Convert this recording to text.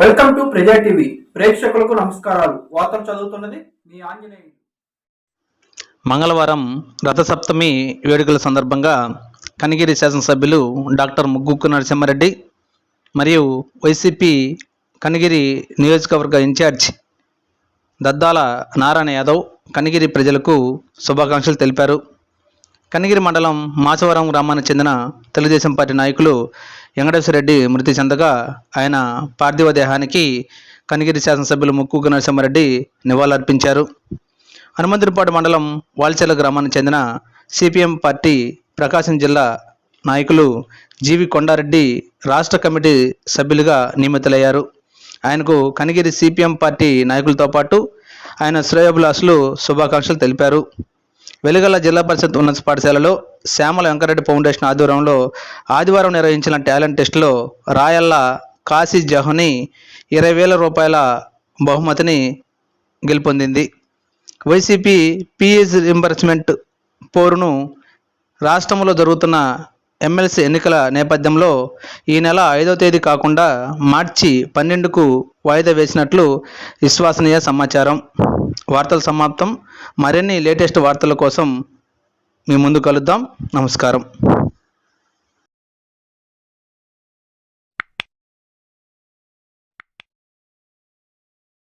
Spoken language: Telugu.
వెల్కమ్ టు ప్రజా టీవీ. ప్రేక్షకులకు నమస్కారాలు. వార్తలు చదువుతున్నది మీ ఆంజనేయులు. మంగళవారం రథసప్తమి వేడుకల సందర్భంగా కనిగిరి శాసనసభ్యులు డాక్టర్ ముగ్గుక్కు నరసింహారెడ్డి మరియు వైసీపీ కనిగిరి నియోజకవర్గ ఇన్ఛార్జ్ దద్దాల నారాయణ యాదవ్ కనిగిరి ప్రజలకు శుభాకాంక్షలు తెలిపారు. కనిగిరి మండలం మాచవరం గ్రామానికి చెందిన తెలుగుదేశం పార్టీ నాయకులు వెంకటేశ్వరరెడ్డి మృతి చెందగా ఆయన పార్థివ దేహానికి కనిగిరి శాసనసభ్యులు ముక్కు నరసింహారెడ్డి నివాళులర్పించారు. హనుమంతునిపాడు మండలం వాల్చెల గ్రామానికి చెందిన సిపిఎం పార్టీ ప్రకాశం జిల్లా నాయకులు జీవి కొండారెడ్డి రాష్ట్ర కమిటీ సభ్యులుగా నియమితులయ్యారు. ఆయనకు కనిగిరి సిపిఎం పార్టీ నాయకులతో పాటు ఆయన శ్రేయోభిలాషులు శుభాకాంక్షలు తెలిపారు. వెలుగల్ల జిల్లా పరిషత్ ఉన్నత పాఠశాలలో శ్యామల వెంకరెడ్డి ఫౌండేషన్ ఆధ్వర్యంలో ఆదివారం నిర్వహించిన టాలెంట్ టెస్టులో రాయల్ల కాశీ జహుని ఇరవై వేల రూపాయల బహుమతిని గెలుపొందింది. వైసీపీ పిఎస్ రింబర్స్మెంట్ పోరును రాష్ట్రంలో జరుగుతున్న ఎమ్మెల్సీ ఎన్నికల నేపథ్యంలో ఈ నెల ఐదో తేదీ కాకుండా మార్చి పన్నెండుకు వాయిదా వేసినట్లు విశ్వసనీయ సమాచారం. వార్తల సమాప్తం. మరిన్ని లేటెస్ట్ వార్తల కోసం మీ ముందు కలుద్దాం. నమస్కారం.